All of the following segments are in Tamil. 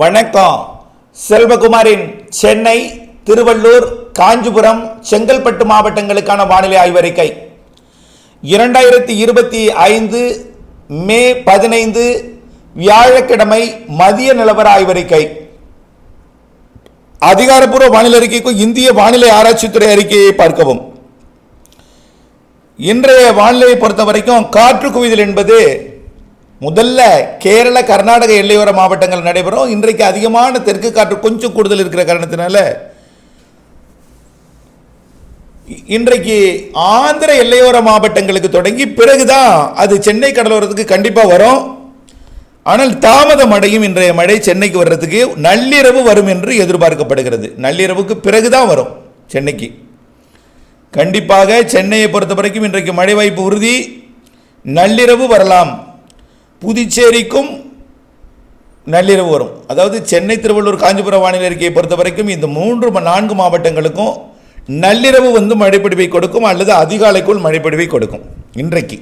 வணக்கம். செல்வகுமாரின் சென்னை திருவள்ளூர் காஞ்சிபுரம் செங்கல்பட்டு மாவட்டங்களுக்கான வானிலை ஆய்வறிக்கை. இரண்டாயிரத்தி இருபத்தி ஐந்து மே பதினைந்து வியாழக்கிழமை மதிய நிலவர ஆய்வறிக்கை. அதிகாரப்பூர்வ வானிலை அறிக்கைக்கும் இந்திய வானிலை ஆராய்ச்சித்துறை அறிக்கையை பார்க்கவும். இன்றைய வானிலையை பொறுத்த வரைக்கும் காற்று குவிதல் என்பது முதல்ல கேரள கர்நாடக எல்லையோர மாவட்டங்கள் நடைபெறும். இன்றைக்கு அதிகமான தெற்கு காற்று கொஞ்சம் கூடுதல் இருக்கிற காரணத்தினால இன்றைக்கு ஆந்திர எல்லையோர மாவட்டங்களுக்கு தொடங்கி பிறகுதான் அது சென்னை கடலோரத்துக்கு கண்டிப்பாக வரும். ஆனால் தாமதம் அடையும் இன்றைய மழை சென்னைக்கு வர்றதுக்கு நள்ளிரவு வரும் என்று எதிர்பார்க்கப்படுகிறது. நள்ளிரவுக்கு பிறகுதான் வரும் சென்னைக்கு. கண்டிப்பாக சென்னையை பொறுத்த வரைக்கும் இன்றைக்கு மழை வாய்ப்பு உறுதி. நள்ளிரவு வரலாம். புதுச்சேரிக்கும் நள்ளிரவு வரும். அதாவது சென்னை திருவள்ளூர் காஞ்சிபுரம் வானிலை அறிக்கையை பொறுத்த வரைக்கும் இந்த மூன்று நான்கு மாவட்டங்களுக்கும் நள்ளிரவு வந்து மழைப்பிடிவை கொடுக்கும் அல்லது அதிகாலைக்குள் மழைப்பிடிவை கொடுக்கும் இன்றைக்கு.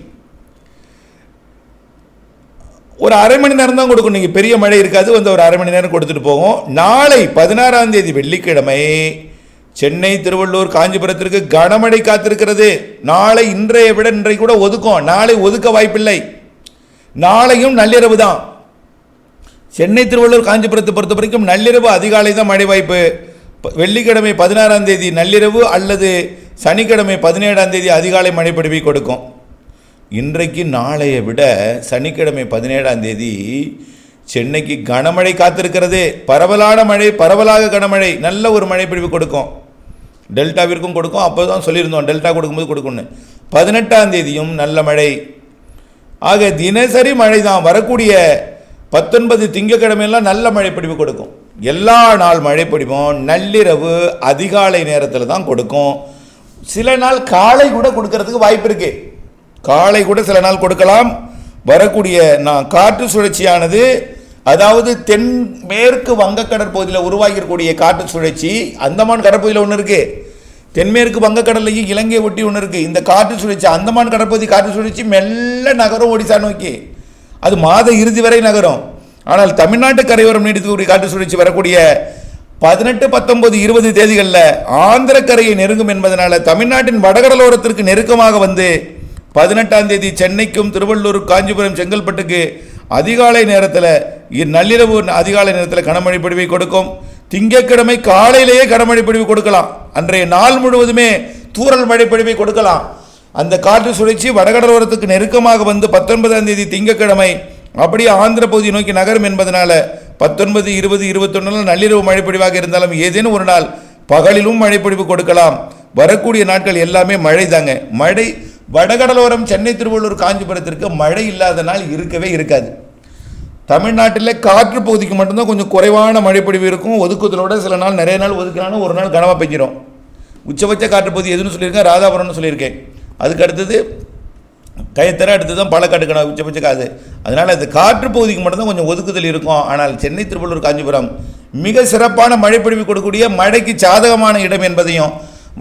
ஒரு அரை மணி நேரம் தான் கொடுக்கும். நீங்கள் பெரிய மழை இருக்காது. வந்து ஒரு அரை மணி நேரம் கொடுத்துட்டு போகும் நாளை பதினாறாம் தேதி வெள்ளிக்கிழமை சென்னை திருவள்ளூர் காஞ்சிபுரத்திற்கு கனமழை காத்திருக்கிறது. நாளை இன்றைய விட இன்றைக்கு கூட ஒதுக்கும். நாளை ஒதுக்க வாய்ப்பில்லை. நாளையும் நள்ளிரவு தான். சென்னை திருவள்ளூர் காஞ்சிபுரத்தை பொறுத்த வரைக்கும் நள்ளிரவு அதிகாலை தான் மழை வாய்ப்பு. வெள்ளிக்கிழமை பதினாறாம் தேதி நள்ளிரவு அல்லது சனிக்கிழமை பதினேழாம் தேதி அதிகாலை மழை பொழிவை கொடுக்கும். இன்றைக்கு நாளைய விட சனிக்கிழமை பதினேழாம் தேதி சென்னைக்கு கனமழை காத்திருக்கிறது. பரவலான மழை பரவலாக கனமழை நல்ல ஒரு மழை பிடிவு கொடுக்கும். டெல்டாவிற்கும் கொடுக்கும். அப்போ தான் சொல்லியிருந்தோம் டெல்டா கொடுக்கும்போது கொடுக்கும்னு. பதினெட்டாம் தேதியும் நல்ல மழை. ஆக தினசரி மழை தான் வரக்கூடிய பத்தொன்பது திங்கக்கிழமையெல்லாம் நல்ல மழைப்பொழிவு கொடுக்கும். எல்லா நாள் மழைப்பொழிவும் நள்ளிரவு அதிகாலை நேரத்தில் தான் கொடுக்கும். சில நாள் காலை கூட கொடுக்கறதுக்கு வாய்ப்பு இருக்கு. காலை கூட சில நாள் கொடுக்கலாம். வரக்கூடிய நான் காற்று சுழற்சியானது அதாவது தென் மேற்கு வங்கக்கடற்பகுதியில் உருவாகியிருக்கக்கூடிய காற்று சுழற்சி அந்தமான் கடற்பகுதியில் ஒன்று இருக்குது தென்மேற்கு வங்கக்கடல்லையும் இலங்கையை ஒட்டி ஒன்று இருக்குது இந்த காற்று சுழற்சி அந்தமான் கடற்பகுதி காற்று சுழற்சி மெல்ல நகரும் ஒடிசா நோக்கி. அது மாத இறுதி வரை நகரும். ஆனால் தமிழ்நாட்டு கரையோரம் நீடிக்கக்கூடிய காற்று சுழற்சி வரக்கூடிய பதினெட்டு பத்தொன்பது இருபது தேதிகளில் ஆந்திர கரையை நெருங்கும் என்பதனால் தமிழ்நாட்டின் வடகடலோரத்திற்கு நெருக்கமாக வந்து பதினெட்டாம் தேதி சென்னைக்கும் திருவள்ளூர் காஞ்சிபுரம் செங்கல்பட்டுக்கு அதிகாலை நேரத்தில் நள்ளிரவு அதிகாலை நேரத்தில் கனமழை பொழிவை கொடுக்கும். திங்கட்கிழமை காலையிலேயே கனமழை பொழிவு கொடுக்கலாம். அன்றைய நாள் முழுவதுமே தூரல் மழை பொழிவை கொடுக்கலாம். அந்த காற்று சுழற்சி வடகடலோரத்துக்கு நெருக்கமாக வந்து பத்தொன்பதாம் தேதி திங்கக்கிழமை அப்படியே ஆந்திர பகுதியை நோக்கி நகரும் என்பதனால பத்தொன்பது இருபது இருபத்தொன்னு நள்ளிரவு மழைப்பொழிவாக இருந்தாலும் ஏதேனும் ஒரு நாள் பகலிலும் மழைப்பொழிவு கொடுக்கலாம். வரக்கூடிய நாட்கள் எல்லாமே மழை தாங்க. மழை வடகடலோரம் சென்னை திருவள்ளூர் காஞ்சிபுரத்திற்கு மழை இல்லாத நாள் இருக்கவே இருக்காது. தமிழ்நாட்டில் காற்று பகுதிக்கு மட்டும்தான் கொஞ்சம் குறைவான மழைப்பொழிவு இருக்கும். ஒதுக்குதலோட சில நாள் நிறைய நாள் ஒதுக்கினாலும் ஒரு நாள் கனவாக பெஞ்சிரும். உச்சபட்ச காற்று பகுதி எதுன்னு சொல்லியிருக்கேன் ராதாபுரம்னு சொல்லியிருக்கேன். அதுக்கு அடுத்தது கயத்தர அடுத்து தான் பாலக்காடு கனவு உச்சபட்ச காது. அதனால் அது காற்று பகுதிக்கு மட்டும்தான் கொஞ்சம் ஒதுக்குதல் இருக்கும். ஆனால் சென்னை திருவள்ளூர் காஞ்சிபுரம் மிக சிறப்பான மழைப்பொழிவு கொடுக்கக்கூடிய மழைக்கு சாதகமான இடம் என்பதையும்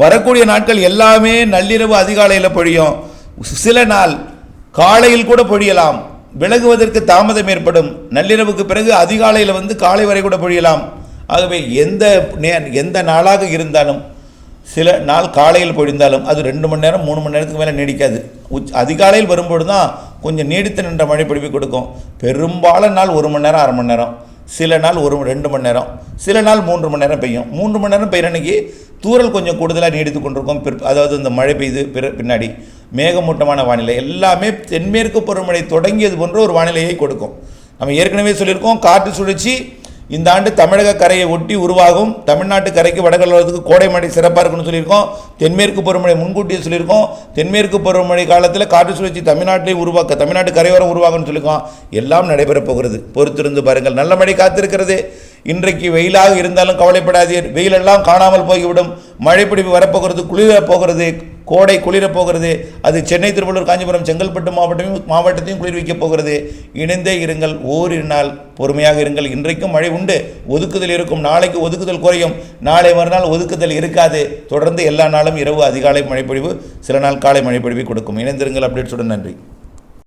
வரக்கூடிய நாட்கள் எல்லாமே நள்ளிரவு அதிகாலையில் பொழியும். சில நாள் காலையில் கூட பொழியலாம். விலகுவதற்கு தாமதம் ஏற்படும். நள்ளிரவுக்கு பிறகு அதிகாலையில் வந்து காலை வரை கூட பொழியலாம். ஆகவே எந்த நே எந்த நாளாக இருந்தாலும் சில நாள் காலையில் பொழிந்தாலும் அது ரெண்டு மணி நேரம் மூணு மணி நேரத்துக்கு மேலே நீடிக்காது. உச் அதிகாலையில் வரும்போது தான் கொஞ்சம் நீடித்து நின்ற மழை பொழிவு கொடுக்கும். பெரும்பாலான நாள் ஒரு மணி நேரம் அரை மணி நேரம். சில நாள் ஒரு ரெண்டு மணி நேரம். சில நாள் மூன்று மணி நேரம் பெய்யும். மூன்று மணி நேரம் பெய்கிற தூரல் கொஞ்சம் கூடுதலாக நீடித்து கொண்டிருக்கும். பிற் அதாவது இந்த மழை பெய்து பிற பின்னாடி. மேகமூட்டமான வானிலை. எல்லாமே தென்மேற்கு பருவமழை தொடங்கியது போன்ற ஒரு வானிலையை கொடுக்கும். நம்ம ஏற்கனவே சொல்லியிருக்கோம் காற்று சுழற்சி இந்த ஆண்டு தமிழக கரையை ஒட்டி உருவாகும். தமிழ்நாட்டு கரைக்கு வடகடலோரத்துக்கு கோடை மழை சிறப்பாக இருக்குன்னு சொல்லியிருக்கோம். தென்மேற்கு பருவமழை முன்கூட்டியே சொல்லியிருக்கோம். தென்மேற்கு பருவமழை காலத்தில் காற்று சுழற்சி தமிழ்நாட்டிலே உருவாக்க தமிழ்நாட்டு கரையோரம் உருவாகும்னு சொல்லியிருக்கோம். எல்லாம் நடைபெறப் போகிறது. பொறுத்திருந்து பாருங்கள். நல்ல மழை காத்திருக்கிறது. இன்றைக்கு வெயிலாக இருந்தாலும் கவலைப்படாதீர். வெயிலெல்லாம் காணாமல் போய்விடும். மழைப்பிடிப்பு வரப்போகிறது குளிர போகிறது கோடை குளிர போகிறது அது சென்னை திருவள்ளூர் காஞ்சிபுரம் செங்கல்பட்டு மாவட்டமும் மாவட்டத்தையும் குளிர்விக்கப் போகிறது. இணைந்தே இருங்கள். ஓரிரு நாள் பொறுமையாக இருங்கள். இன்றைக்கும் மழை உண்டு. ஒதுக்குதல் இருக்கும். நாளைக்கு ஒதுக்குதல் குறையும். நாளை மறுநாள் ஒதுக்குதல் இருக்காது. தொடர்ந்து எல்லா நாளும் இரவு அதிகாலை மழைப்பொழிவு சில நாள் காலை மழைப்பொழிவை கொடுக்கும். இணைந்திருங்கள். அப்டேட்ஸுடன் நன்றி.